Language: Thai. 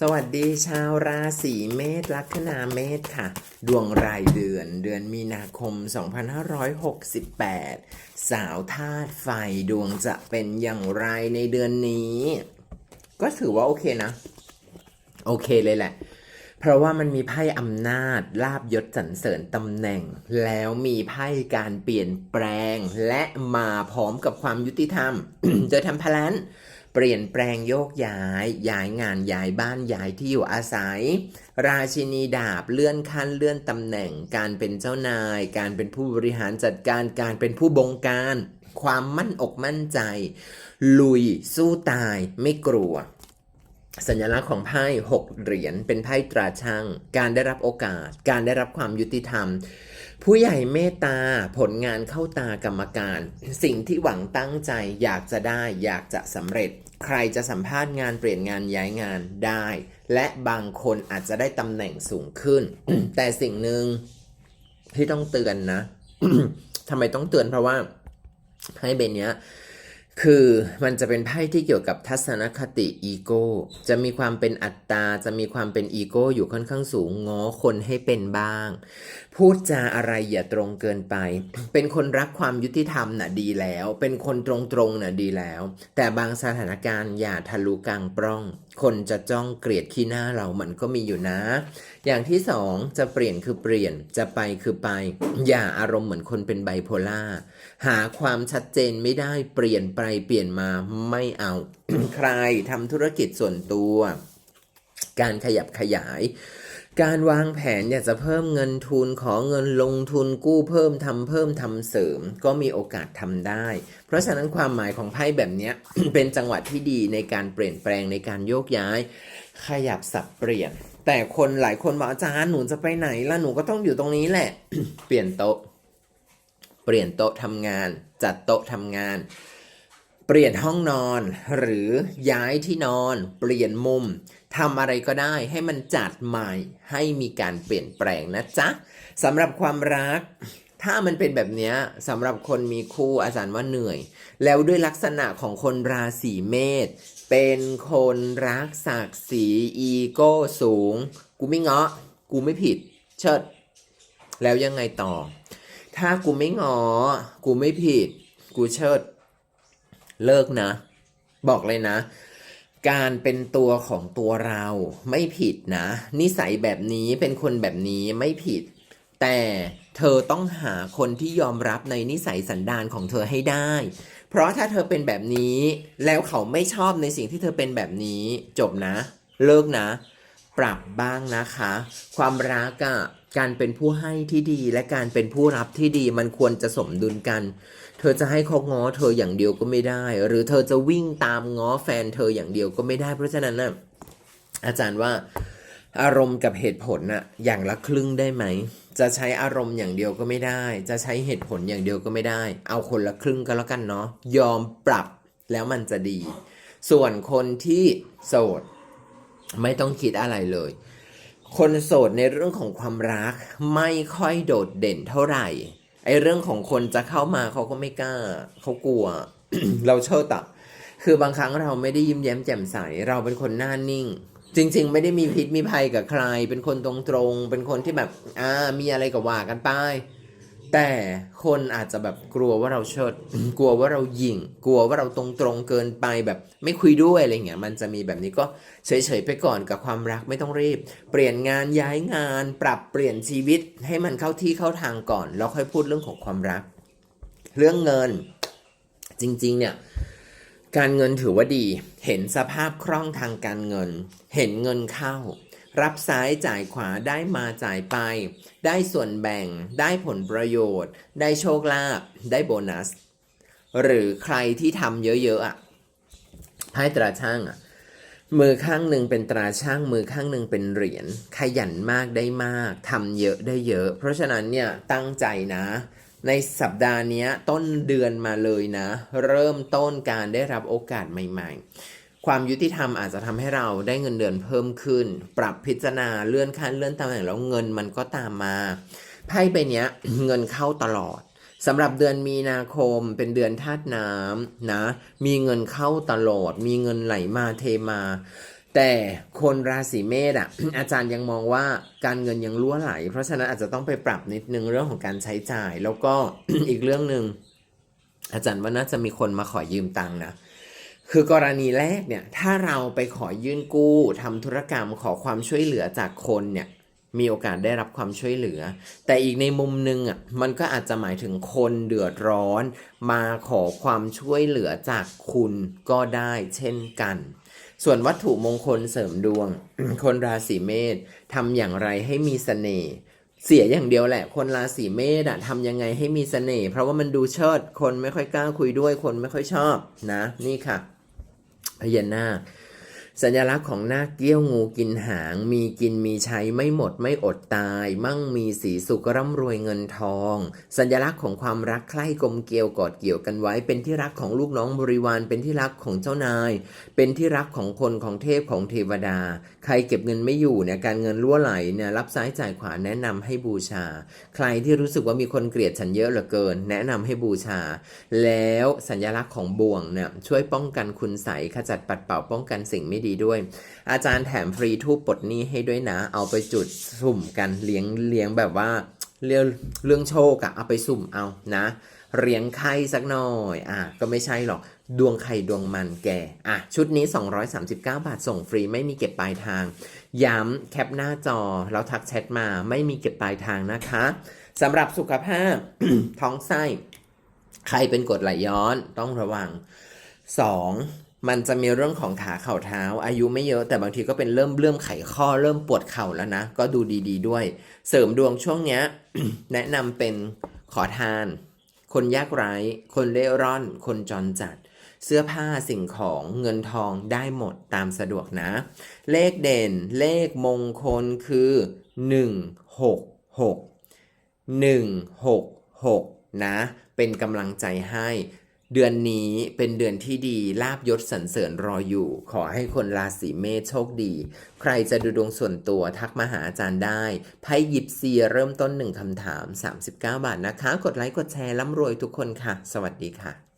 สวัสดีชาวราศีเมษลัคนาเมษค่ะ ดวงรายเดือนเดือนมีนาคม 2568 สาวธาตุไฟดวงจะเป็นอย่างไรในเดือนนี้ ก็ถือว่าโอเคนะ โอเคเลยแหละ เพราะว่ามันมีไพ่อำนาจลาบยศสรรเสริญตำแหน่ง แล้วมีไพ่การเปลี่ยนแปลง และมาพร้อมกับความยุติธรรม เจอทำพลัน เปลี่ยนแปลงโยกย้าย ย้ายงานย้ายบ้านย้ายที่อยู่อาศัย ราชินีดาบเลื่อนขั้นเลื่อนตำแหน่ง การเป็นเจ้านาย การเป็นผู้บริหารจัดการการเป็นผู้บงการ ความมั่นอกมั่นใจ ลุยสู้ตายไม่กลัว สัญลักษณ์ของไพ่หกเหรียญเป็นไพ่ตราช่างการได้รับโอกาส การได้รับความยุติธรรม ผู้ใหญ่เมตตาผลงานเข้าตากรรมการ สิ่งที่หวังตั้งใจอยากจะได้อยากจะสำเร็จ ใครจะสัมภาษณ์งานเปลี่ยนงานย้ายงานได้ และบางคนอาจจะได้ตำแหน่งสูงขึ้น แต่สิ่งหนึ่งที่ต้องเตือนนะทำไมต้องเตือนเพราะว่าให้เบนเนี้ย คือมันจะเป็นไพ่ที่เกี่ยวกับทัศนคติอีโก้ จะมีความเป็นอัตตา จะมีความเป็นอีโก้อยู่ค่อนข้างสูงง้อคนให้เป็นบ้าง พูดจาอะไรอย่าตรงเกินไป เป็นคนรักความยุติธรรมน่ะดีแล้ว เป็นคนตรงๆน่ะดีแล้ว แต่บางสถานการณ์อย่าทะลุกลางปล้องคนจะจ้องเกลียดขี้หน้าเรามันก็มีอยู่นะ อย่างที่สองจะเปลี่ยนคือเปลี่ยน จะไปคือไป อย่าอารมณ์เหมือนคนเป็นไบโพล่า หาความชัดเจนไม่ได้ เปลี่ยนไปเปลี่ยนมาไม่เอา ใครทำธุรกิจส่วนตัว การขยับขยาย การวางแผนอยากจะเพิ่มเงินทุนขอเงินลงทุนกู้เพิ่มทำเพิ่มทำเสริม ก็มีโอกาสทำได้ เพราะฉะนั้นความหมายของไพ่แบบนี้เป็นจังหวะที่ดีในการเปลี่ยนแปลงในการโยกย้าย ขยับสับเปลี่ยน แต่คนหลายคนบอกอาจารย์หนูจะไปไหนล่ะหนูก็ต้องอยู่ตรงนี้แหละ เปลี่ยนโต๊ะ เปลี่ยนโต๊ะทำงาน จัดโต๊ะทำงานเปลี่ยนห้องนอนหรือย้ายที่นอน เปลี่ยนมุม ทำอะไรก็ได้ให้มันจัดใหม่ให้มีการเปลี่ยนแปลงนะจ๊ะสำหรับความรัก ถ้ามันเป็นแบบนี้สำหรับคนมีคู่อาจารย์ว่าเหนื่อย แล้วด้วยลักษณะของคนราศีเมษเป็นคนรักศักดิ์ศรีอีโก้สูง กูไม่เงาะ กูไม่ผิด เชิด แล้วยังไงต่อ ถ้ากูไม่งอ กูไม่ผิด กูเชิด เลิกนะ บอกเลยนะ การเป็นตัวของตัวเราไม่ผิดนะ นิสัยแบบนี้เป็นคนแบบนี้ไม่ผิด แต่เธอต้องหาคนที่ยอมรับในนิสัยสันดานของเธอให้ได้ เพราะถ้าเธอเป็นแบบนี้ แล้วเขาไม่ชอบในสิ่งที่เธอเป็นแบบนี้ จบนะ เลิกนะ ปรับบ้างนะคะ ความรักอะการเป็นผู้ให้ที่ดีและการเป็นผู้รับที่ดีมันควรจะสมดุลกัน เธอจะให้เขาง้อเธออย่างเดียวก็ไม่ได้ หรือเธอจะวิ่งตามง้อแฟนเธออย่างเดียวก็ไม่ได้ เพราะฉะนั้นนะอาจารย์ว่าอารมณ์กับเหตุผลน่ะอย่างละครึ่งได้ไหม จะใช้อารมณ์อย่างเดียวก็ไม่ได้ จะใช้เหตุผลอย่างเดียวก็ไม่ได้ เอาคนละครึ่งก็แล้วกันเนาะยอมปรับแล้วมันจะดี ส่วนคนที่โสด ไม่ต้องคิดอะไรเลย คนโสดในเรื่องของความรักไม่ค่อยโดดเด่นเท่าไหร่ ไอเรื่องของคนจะเข้ามาเขาก็ไม่กล้า เขากลัว เราเชิดอะคือบางครั้งเราไม่ได้ยิ้มแย้มแจ่มใส เราเป็นคนหน้านิ่ง จริง ๆ ไม่ได้มีพิษมีภัยกับใคร เป็นคนตรงๆ เป็นคนที่แบบ อ่า มีอะไรก็ว่ากันไป แต่คนอาจจะแบบกลัวว่าเราเชิด กลัวว่าเราหยิ่ง กลัวว่าเราตรงๆเกินไปแบบไม่คุยด้วยอะไรเงี้ยมันจะมีแบบนี้ก็เฉยๆไปก่อนกับความรักไม่ต้องรีบ เปลี่ยนงานย้ายงาน ปรับเปลี่ยนชีวิตให้มันเข้าที่เข้าทางก่อน แล้วค่อยพูดเรื่องของความรัก เรื่องเงินจริง ๆ เนี่ยการเงินถือว่าดี เห็นสภาพคล่องทางการเงิน เห็นเงินเข้า รับซ้ายจ่ายขวาได้มาจ่ายไป ได้ส่วนแบ่ง ได้ผลประโยชน์ ได้โชคลาภได้โบนัส หรือใครที่ทำเยอะๆอะไพ่ตราช่างอะมือข้างหนึ่งเป็นตราช่างมือข้างหนึ่งเป็นเหรียญขยันมากได้มากทำเยอะได้เยอะ เพราะฉะนั้นเนี่ยตั้งใจนะ ในสัปดาห์นี้ต้นเดือนมาเลยนะ เริ่มต้นการได้รับโอกาสใหม่ ๆ ความยุติธรรมอาจจะทำให้เราได้เงินเดือนเพิ่มขึ้น ปรับพิจารณาเลื่อนขั้นเลื่อนตำแหน่งแล้วเงินมันก็ตามมาไพ่ใบเนี้ยเงินเข้าตลอดสำหรับเดือนมีนาคมเป็นเดือนธาตุน้ำนะ มีเงินเข้าตลอด มีเงินไหลมาเทมา แต่คนราศีเมษอะอาจารย์ยังมองว่าการเงินยังรั่วไหล เพราะฉะนั้นอาจจะต้องไปปรับนิดนึงเรื่องของการใช้จ่าย แล้วก็อีกเรื่องหนึ่งอาจารย์ว่าน่าจะมีคนมาขอยืมตังค์นะ คือกรณีแรกเนี่ยถ้าเราไปขอยื่นกู้ทำธุรกรรมขอความช่วยเหลือจากคนเนี่ยมีโอกาสได้รับความช่วยเหลือ แต่อีกในมุมหนึงอะมันก็อาจจะหมายถึงคนเดือดร้อน มาขอความช่วยเหลือจากคุณก็ได้เช่นกัน ส่วนวัตถุมงคลเสริมดวง คนราศีเมษทำอย่างไรให้มีเสน่ห์เสียอย่างเดียวแหละ คนราศีเมษอะทำยังไงให้มีเสน่ห์เพราะว่ามันดูเชิด คนไม่ค่อยกล้าคุยด้วยคนไม่ค่อยชอบนะ นี่ค่ะ พญานาค สัญลักษณ์ของนาคเกี้ยวงูกินหาง มีกินมีใช้ไม่หมดไม่อดตาย มั่งมีสีสุขร่ำรวยเงินทอง สัญลักษณ์ของความรักใคร่กลมเกลียวกอดเกี่ยวกันไว้ เป็นที่รักของลูกน้องบริวารเป็นที่รักของเจ้านาย เป็นที่รักของคนของเทพของเทวดา ใครเก็บเงินไม่อยู่เนี่ยการเงินรั่วไหลเนี่ยรับซ้ายจ่ายขวาแนะนำให้บูชา ใครที่รู้สึกว่ามีคนเกลียดฉันเยอะเหลือเกิน แนะนำให้บูชา แล้วสัญลักษณ์ของบ่วงเนี่ยช่วยป้องกันคุณใสขจัดปัดเป่าป้องกันสิ่งไม่ดีด้วย อาจารย์แถมฟรีทูปปลดหนี้ให้ด้วยนะ เอาไปจุดสุ่มกันเลี้ยงเลี้ยงแบบว่าเรื่องเรื่องโชคอะเอาไปสุ่มเอานะเลี้ยงไข่สักหน่อยอะก็ไม่ใช่หรอก ดวงใครดวงมันแกอะชุดนี้ 239 บาทส่งฟรีไม่มีเก็บปลายทาง ย้ำแคปหน้าจอ แล้วทักแชทมาไม่มีเก็บปลายทางนะคะสำหรับสุขภาพ ท้องไส้ ใครเป็นกรดไหลย้อนต้องระวัง 2. มันจะมีเรื่องของขาเข่าเท้า อายุไม่เยอะแต่บางทีก็เป็นเริ่มเริ่มไขข้อเริ่มปวดเข่าแล้วนะ ก็ดูดีๆด้วย เสริมดวงช่วงเนี้ย แนะนำเป็นขอทาน คนยากไร้ คนเล่ร่อน คนจรจัด เสื้อผ้าสิ่งของเงินทองได้หมดตามสะดวกนะ เลขเด่น เลขมงคลคือ 1 6 6 1 6 6 นะ เป็นกำลังใจให้ เดือนนี้เป็นเดือนที่ดีลาบยศสรรเสริญรออยู่ ขอให้คนราศีเมษโชคดี ใครจะดูดวงส่วนตัวทักมาหาอาจารย์ได้ไพ่ยิปซีเริ่มต้นหนึ่งคำถาม 39 บาทนะคะ กดไลค์กดแชร์ร่ำรวยทุกคนค่ะ สวัสดีค่ะ